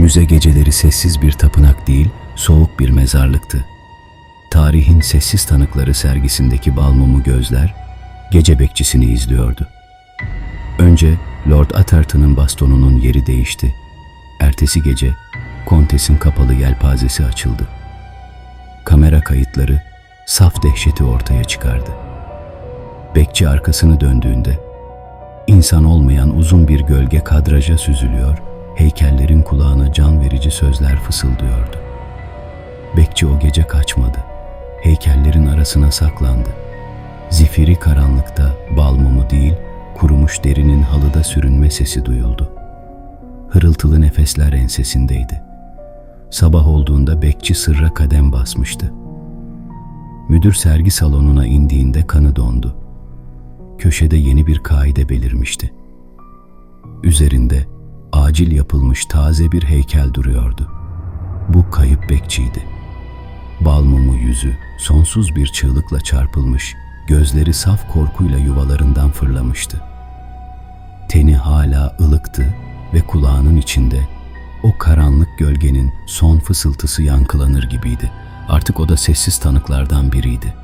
Müze geceleri sessiz bir tapınak değil, soğuk bir mezarlıktı. Tarihin sessiz tanıkları sergisindeki balmumu gözler, gece bekçisini izliyordu. Önce Lord Atherton'ın bastonunun yeri değişti. Ertesi gece Kontes'in kapalı yelpazesi açıldı. Kamera kayıtları saf dehşeti ortaya çıkardı. Bekçi arkasını döndüğünde insan olmayan uzun bir gölge kadraja süzülüyor, heykellerin kulağına can verici sözler fısıldıyordu. Bekçi o gece kaçmadı. Heykellerin arasına saklandı. Zifiri karanlıkta bal mumu değil, kurumuş derinin halıda sürünme sesi duyuldu. Hırıltılı nefesler ensesindeydi. Sabah olduğunda bekçi sırra kadem basmıştı. Müdür sergi salonuna indiğinde kanı dondu. Köşede yeni bir kaide belirmişti. Üzerinde acil yapılmış taze bir heykel duruyordu. Bu kayıp bekçiydi. Bal mumu yüzü sonsuz bir çığlıkla çarpılmış, gözleri saf korkuyla yuvalarından fırlamıştı. Teni hala ılıktı ve kulağının içinde o karanlık gölgenin son fısıltısı yankılanır gibiydi. Artık o da sessiz tanıklardan biriydi.